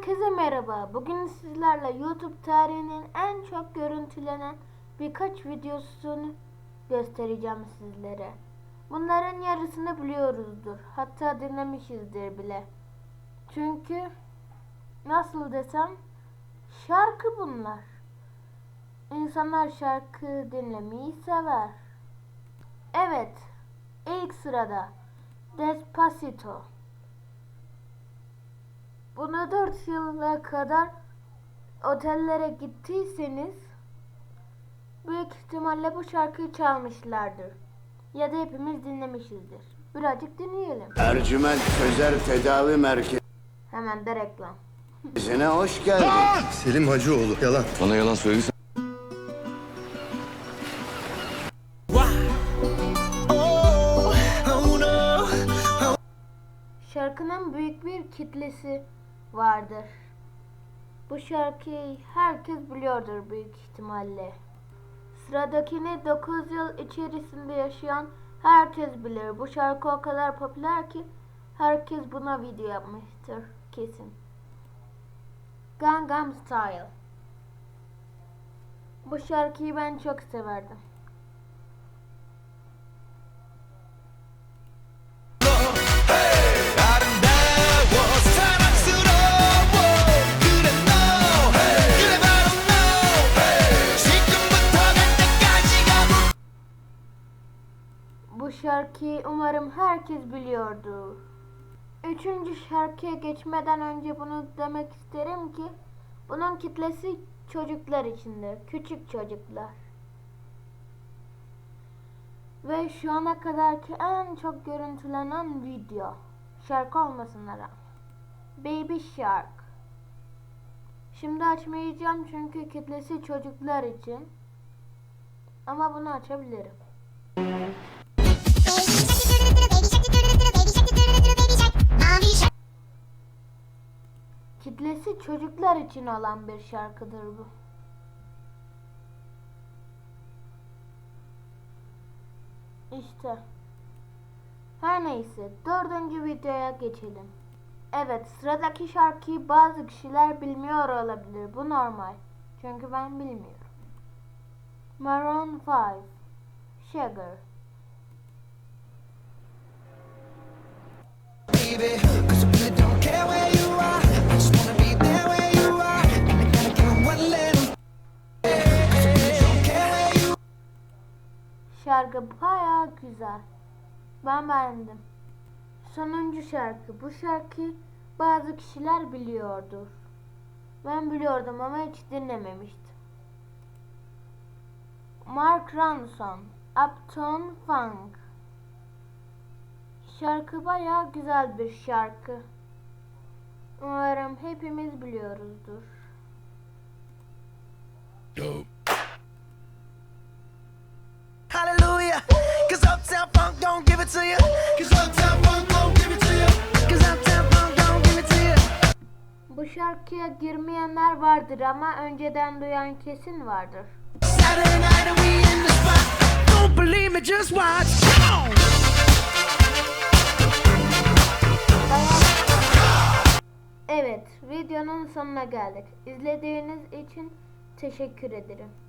Herkese merhaba. Bugün sizlerle YouTube tarihinin en çok görüntülenen birkaç videosunu göstereceğim sizlere. Bunların yarısını biliyoruzdur. Hatta dinlemişizdir bile. Çünkü nasıl desem şarkı bunlar. İnsanlar şarkı dinlemeyi sever. Evet, ilk sırada Despacito. Bunu 4 yıla kadar otellere gittiyseniz büyük ihtimalle bu şarkıyı çalmışlardır. Ya da hepimiz dinlemişizdir. Birazcık dinleyelim. Ercüment Sözer Tedavi Merkezi'ne Hemen de reklam. hoş geldin. Selim Hacıoğlu. Yalan. Bana yalan söylediysen Şarkının büyük bir kitlesi vardır. Bu şarkıyı herkes biliyordur büyük ihtimalle. Sıradakini 9 yıl içerisinde yaşayan herkes bilir. Bu şarkı o kadar popüler ki herkes buna video yapmıştır kesin. Gangnam Style. Bu şarkıyı ben çok severdim. Şarkıyı umarım herkes biliyordur. Üçüncü şarkıya geçmeden önce bunu demek isterim ki bunun kitlesi çocuklar içindir. Küçük çocuklar. Ve şu ana kadarki en çok görüntülenen video. Şarkı olmasına rağmen. Baby Shark. Şimdi açmayacağım çünkü kitlesi çocuklar için. Ama bunu açabilirim. Çocuklar için olan bir şarkıdır bu. İşte. Her neyse dördüncü videoya geçelim. Evet sıradaki şarkıyı bazı kişiler bilmiyor olabilir. Bu normal. Çünkü ben bilmiyorum. Maroon 5 Sugar baby Şarkı baya güzel. Ben beğendim. Sonuncu şarkı. Bu şarkı bazı kişiler biliyordur. Ben biliyordum ama hiç dinlememiştim. Mark Ronson, Uptown Funk. Şarkı baya güzel bir şarkı. Umarım hepimiz biliyoruzdur. Hallelujah to you Cause Uptown Funk don't give it to you Cause Uptown Funk don't give it to you Bu şarkıya girmeyenler vardır ama önceden duyan kesin vardır. Saturday night and we in the spot Don't believe me just watch Come on Evet, videonun sonuna geldik. İzlediğiniz için teşekkür ederim.